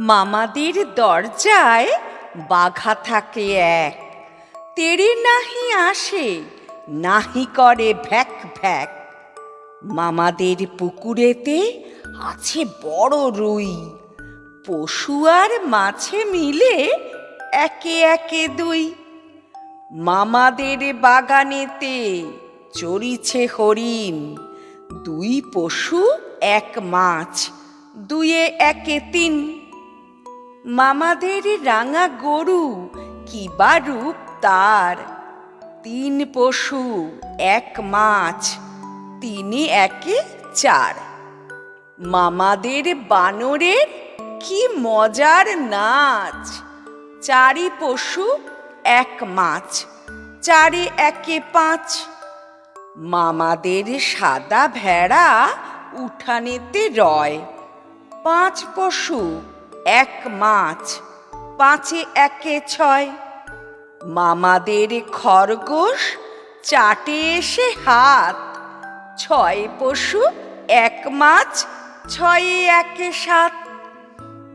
মামাদের দরজায় বাঘা থাকে এক। তেরে নাহি আসে, নাহি করে ভ্যাক ভ্যাক। মামাদের পুকুরেতে আছে বড় রুই। পশু আর মাছে মিলে একে একে দুই। মামাদের বাগানেতে চড়িছে হরিণ। দুই পশু, এক মাছ, দুয়ে একে তিন। মামাদের রাঙা গরু কি বা রূপ তার? তিন পশু, এক মাছ, তিনি একে চার। মামাদের বানরের কি মজার নাচ। চারি পশু এক মাছ, চারি একে পাঁচ। মামাদের সাদা ভেড়া উঠানেতে রয়। পাঁচ পশু এক মাছ, পাঁচে একে ছয়। মামাদের খরগোশ চাটে এসে হাত। ছয় পশু এক মাছ, ছয়ে একে সাত।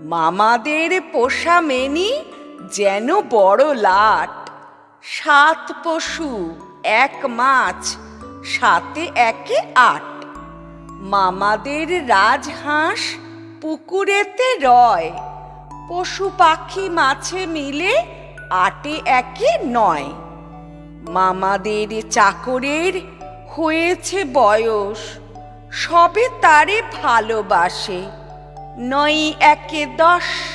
মামাদের পোষা মেনি যেন বড় লাট। সাত পশু, এক মাছ, সাতে একে আট। মামাদের রাজহাঁস পুকুরেতে রয়। পশু পাখি মাছে মিলে আটে একে নয়। মামাদের চাকরের হয়েছে বয়স, সবে তারে ভালোবাসে। নয় একে দশ।